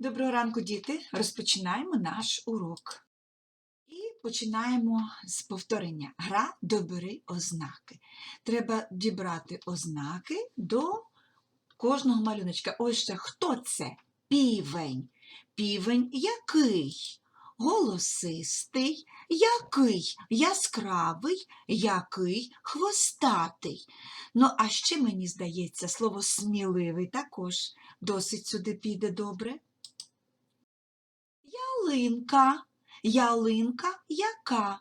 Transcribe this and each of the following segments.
Доброго ранку, діти! Розпочинаємо наш урок. І починаємо з повторення. Гра добери ознаки. Треба дібрати ознаки до кожного малюночка. Ось ще хто це? Півень. Півень який? Голосистий, який яскравий, який хвостатий. Ну, а ще мені здається, слово сміливий також досить сюди піде добре. Ялинка, ялинка яка?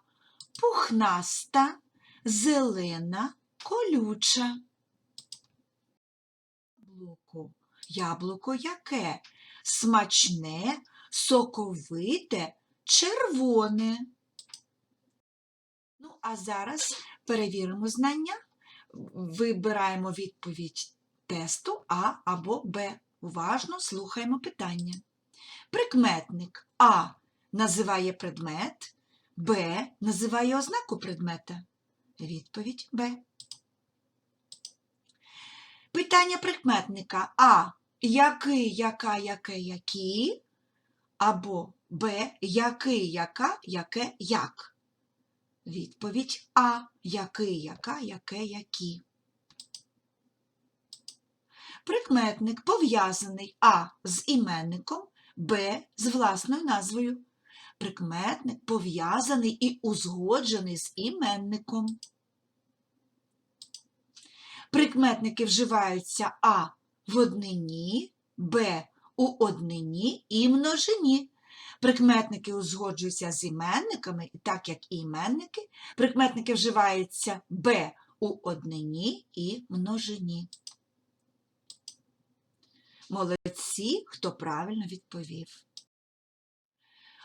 Пухнаста, зелена, колюча. Яблуко, яблуко яке? Смачне, соковите, червоне. Ну, а зараз перевіримо знання. Вибираємо відповідь тесту А або Б. Уважно слухаємо питання. Прикметник А називає предмет, Б називає ознаку предмета. Відповідь Б. Питання прикметника А. Який, яка, яке, які, або Б. Який, яка, яке, як. Відповідь А. Який, яка, яке, які. Прикметник пов'язаний А з іменником, Б з власною назвою. Прикметник пов'язаний і узгоджений з іменником. Прикметники вживаються А в однині, Б у однині і множині. Прикметники узгоджуються з іменниками, так як і іменники, прикметники вживаються Б у однині і множині. Молодці, хто правильно відповів.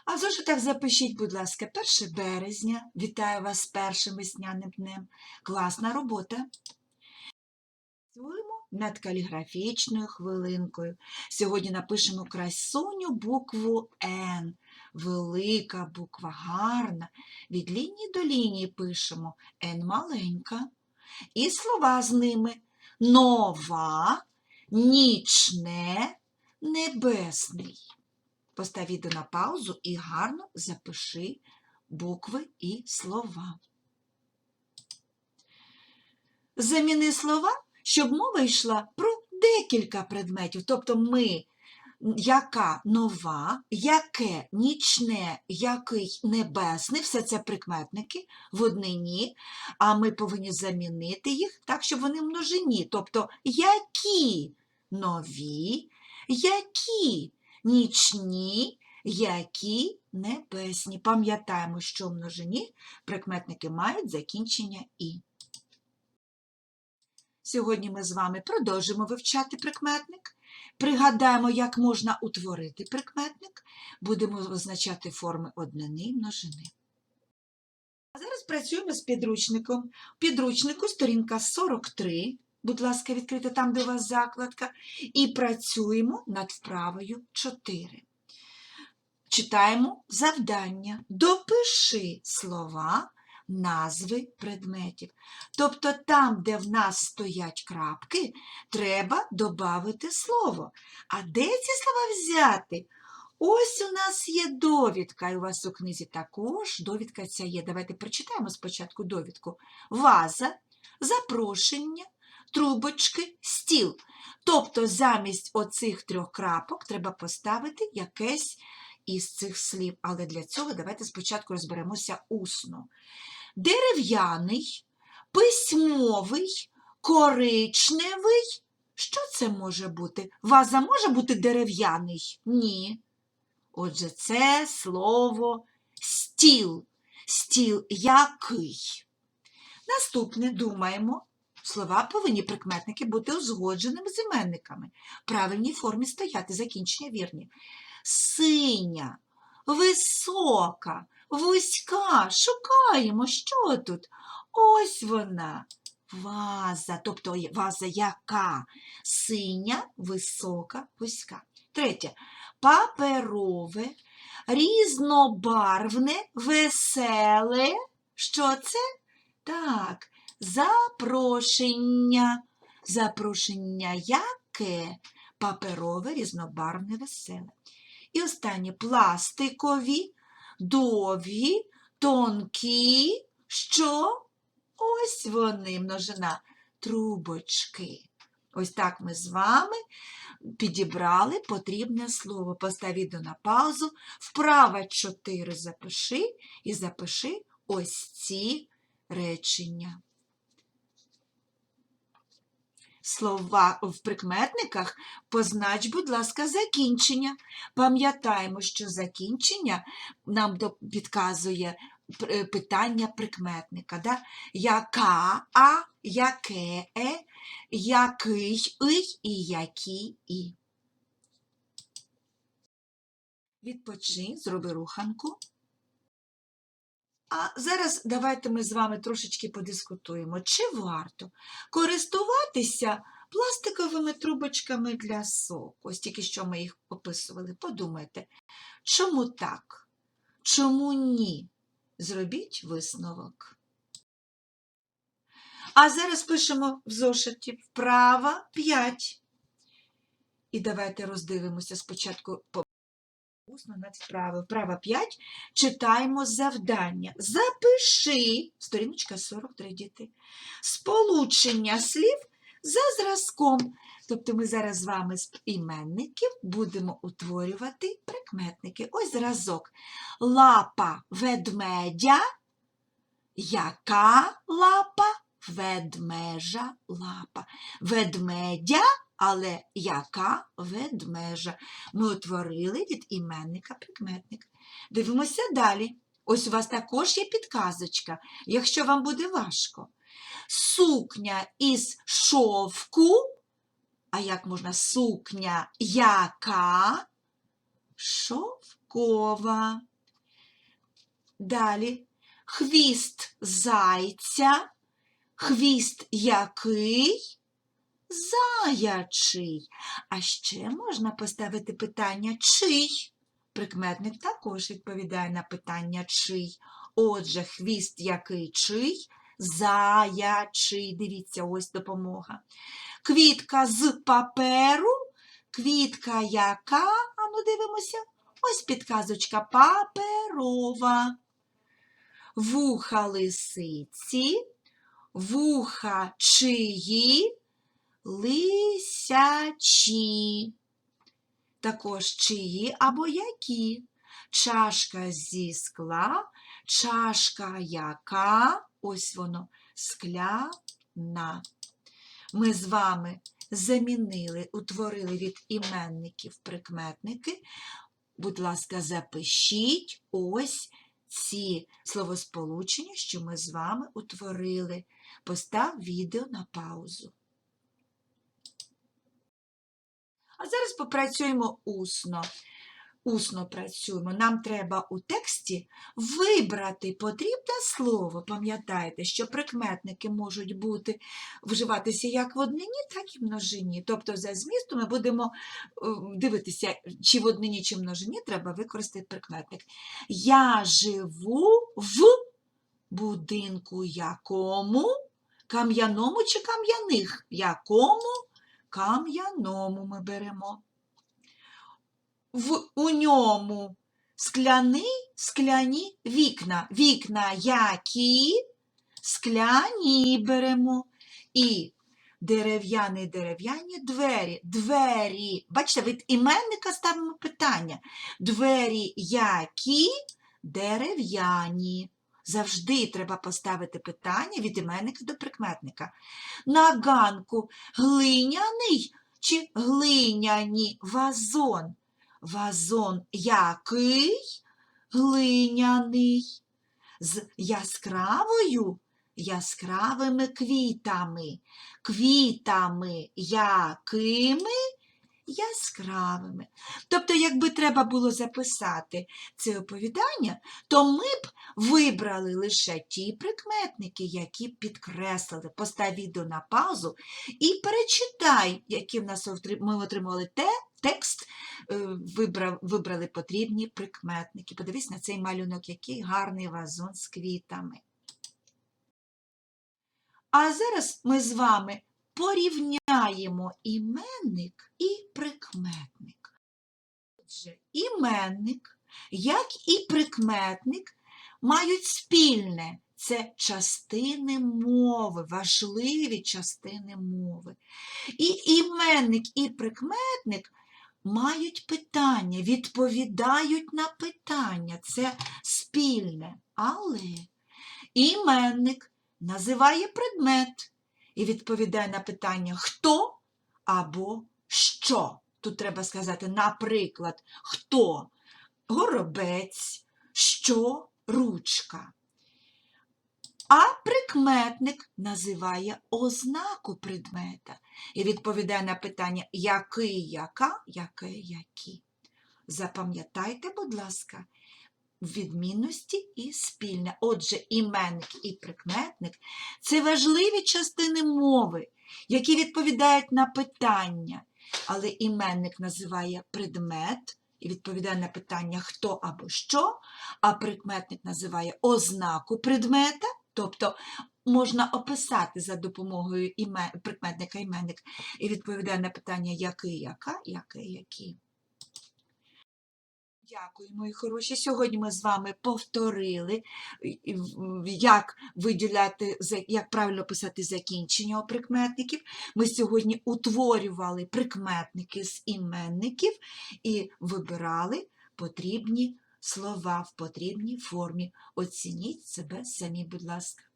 А в зошитах запишіть, будь ласка, 1 березня. Вітаю вас з першим весняним днем. Класна робота. Працюємо над каліграфічною хвилинкою. Сьогодні напишемо красуню букву Н. Велика буква гарна. Від лінії до лінії пишемо Н маленька. І слова з ними нова, нічне, небесний. Постав відео на паузу і гарно запиши букви і слова. Заміни слова, щоб мова йшла про декілька предметів. Тобто ми, яка нова, яке нічне, який небесний, все це прикметники в однині, а ми повинні замінити їх так, щоб вони в множині. Тобто, які нові, які нічні, які небесні. Пам'ятаємо, що множині прикметники мають закінчення і. Сьогодні ми з вами продовжимо вивчати прикметник. Пригадаємо, як можна утворити прикметник. Будемо визначати форми однини і множини. А зараз працюємо з підручником. В підручнику сторінка 43. Будь ласка, відкрите там, де у вас закладка. І працюємо над вправою 4. Читаємо завдання. Допиши слова, назви предметів. Тобто там, де в нас стоять крапки, треба додати слово. А де ці слова взяти? Ось у нас є довідка, і у вас у книзі також довідка ця є. Давайте прочитаємо спочатку довідку. Ваза, запрошення, трубочки, стіл. Тобто замість оцих трьох крапок треба поставити якесь із цих слів. Але для цього давайте спочатку розберемося усно. Дерев'яний, письмовий, коричневий. Що це може бути? Ваза може бути дерев'яний? Ні. Отже, це слово стіл. Стіл який? Наступне думаємо. Слова повинні прикметники бути узгодженими з іменниками. В правильній формі стояти закінчення вірні. Синя, висока, вузька. Шукаємо, що тут? Ось вона. Ваза, тобто ваза яка? Синя, висока, вузька. Третє. Паперове, різнобарвне, веселе. Що це? Так, запрошення. Запрошення яке? Паперове, різнобарвне, веселе. І останнє пластикові, довгі, тонкі, що? Ось вони, множина, трубочки. Ось так ми з вами підібрали потрібне слово. Постав відео на паузу, вправо 4 запиши і запиши ось ці речення. Слова в прикметниках познач, будь ласка, закінчення. Пам'ятаємо, що закінчення нам підказує е, питання прикметника. Да? Яка, а, яке, е, який, ий і які і. Відпочинь, зроби руханку. А зараз давайте ми з вами трошечки подискутуємо, чи варто користуватися пластиковими трубочками для соку. Ось тільки що ми їх описували. Подумайте, чому так? Чому ні? Зробіть висновок. А зараз пишемо в зошиті вправа 5. І давайте роздивимося спочатку по усно над справою. Вправа 5. Читаємо завдання. Запиши, сторіночка 43 діти, сполучення слів за зразком. Тобто ми зараз з вами з іменників будемо утворювати прикметники. Ось зразок. Лапа ведмедя. Яка лапа? Ведмежа лапа. Ведмедя, але яка ведмежа? Ми утворили від іменника прикметник. Дивимося далі. Ось у вас також є підказочка, якщо вам буде важко. Сукня із шовку. А як можна сукня яка? Шовкова. Далі хвіст зайця. Хвіст який? Заячий. А ще можна поставити питання чий? Прикметник також відповідає на питання чий. Отже, хвіст який чий? Заячий. Дивіться, ось допомога. Квітка з паперу. Квітка яка? Ану, дивимося. Ось підказочка паперова. Вуха лисиці. Вуха чиї? Лисячі. Також чиї або які. Чашка зі скла, чашка яка, ось воно, скляна. Ми з вами замінили, утворили від іменників прикметники. Будь ласка, запишіть ось ці словосполучення, що ми з вами утворили. Постав відео на паузу. А зараз попрацюємо усно. Усно працюємо. Нам треба у тексті вибрати потрібне слово. Пам'ятаєте, що прикметники можуть бути вживатися як в однині, так і в множині. Тобто, за змістом ми будемо е, дивитися, чи в однині, чи в множині треба використати прикметник. Я живу в будинку якому? Кам'яному чи кам'яних? Якому? Кам'яному ми беремо. В, у ньому скляний, скляні вікна. Вікна які? Скляні беремо. І дерев'яні дерев'яні двері. Двері. Бачите, від іменника ставимо питання. Двері які? Дерев'яні. Завжди треба поставити питання від іменника до прикметника. На ганку глиняний чи глиняні вазон? Вазон який? Глиняний. З яскравою яскравими квітами. Квітами якими? Яскравими. Тобто, якби треба було записати це оповідання, то ми б вибрали лише ті прикметники, які б підкреслили. Постав відео на паузу і перечитай, які в нас ми отримали те, текст, е, вибрали потрібні прикметники. Подивись на цей малюнок, який гарний вазон з квітами. А зараз ми з вами порівняємо іменник і прикметник. Отже, іменник, як і прикметник, мають спільне це частини мови, важливі частини мови. І іменник, і прикметник мають питання, відповідають на питання. Це спільне. Але іменник називає предмет і відповідає на питання хто або що. Тут треба сказати, наприклад, хто горобець, що ручка. А прикметник називає ознаку предмета і відповідає на питання який, яка, яке, які. Запам'ятайте, будь ласка, відмінності і спільне. Отже, іменник і прикметник це важливі частини мови, які відповідають на питання. Але іменник називає предмет і відповідає на питання хто або що, а прикметник називає ознаку предмета, тобто можна описати за допомогою прикметника іменник і відповідає на питання який, яка, яке, які. Дякую, мої хороші. Сьогодні ми з вами повторили, як виділяти, як правильно писати закінчення прикметників. Ми сьогодні утворювали прикметники з іменників і вибирали потрібні слова в потрібній формі. Оцініть себе самі, будь ласка.